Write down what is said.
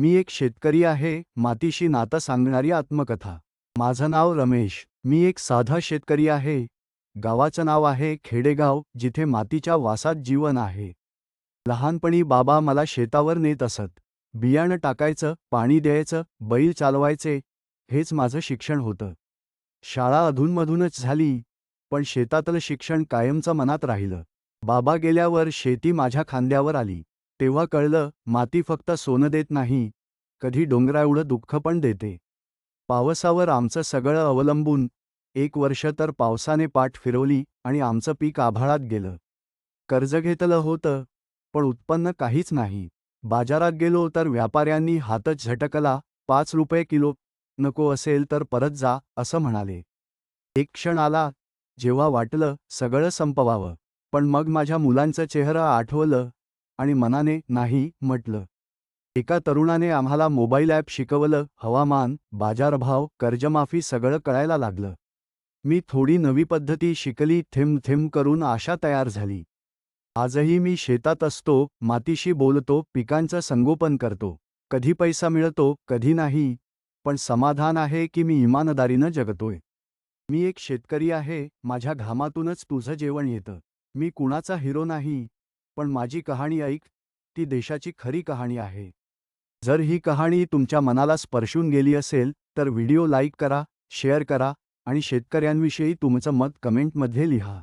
मी एक शेतकरी आहे मातीशी नातं सांगणारी आत्मकथा. माझं नाव रमेश मी एक साधा शेतकरी आहे. गावाचं नाव आहे खेडेगाव जिथे मातीच्या वासात जीवन आहे. लहानपणी बाबा मला शेतावर नेत असत. बियाणं टाकायचं पाणी द्यायचं बैल चालवायचे हेच माझं शिक्षण होतं. शाळा अधूनमधूनच झाली पण शेतातलं शिक्षण कायमचं मनात राहिलं. बाबा गेल्यावर शेती माझ्या खांद्यावर आली. तेव्हा कळलं माती फक्त सोनं देत नाही. कधी डोंगराएवढं दुःख पण देते. पावसावर आमचं सगळं अवलंबून एक वर्ष तर पावसाने पाठ फिरवली आणि आमचं पीक आभाळात गेलं. कर्ज घेतलं होतं पण उत्पन्न काहीच नाही. बाजारात गेलो तर व्यापाऱ्यांनी हातच झटकला पाच रुपये किलो नको असेल तर परत जा असं म्हणाले. एक क्षण आला जेव्हा वाटलं सगळं संपवावं पण मग माझ्या मुलांचं चेहरा आठवलं आणि मनाने नाही म्हटलं. एका तरुणाने आम्हाला मोबाईल ॲप शिकवलं हवामान बाजारभाव कर्जमाफी सगळं कळायला लागलं. मी थोडी नवी पद्धती शिकली थेंब थेंब करून आशा तयार झाली. आजही मी शेतात असतो मातीशी बोलतो पिकांचं संगोपन करतो. कधी पैसा मिळतो कधी नाही. पण समाधान आहे की मी इमानदारीनं जगतोय. मी एक शेतकरी आहे माझ्या घामातूनच तुझं जेवण येतं. मी कुणाचा हिरो नाही. पण माझी कहाणी ऐक ती देशाची खरी कहाणी आहे. जर ही कहाणी तुमच्या मनाला स्पर्शून गेली असेल तर व्हिडिओ लाईक करा शेअर करा आणि शेतकऱ्यांविषयी तुमचं मत कमेंटमध्ये लिहा.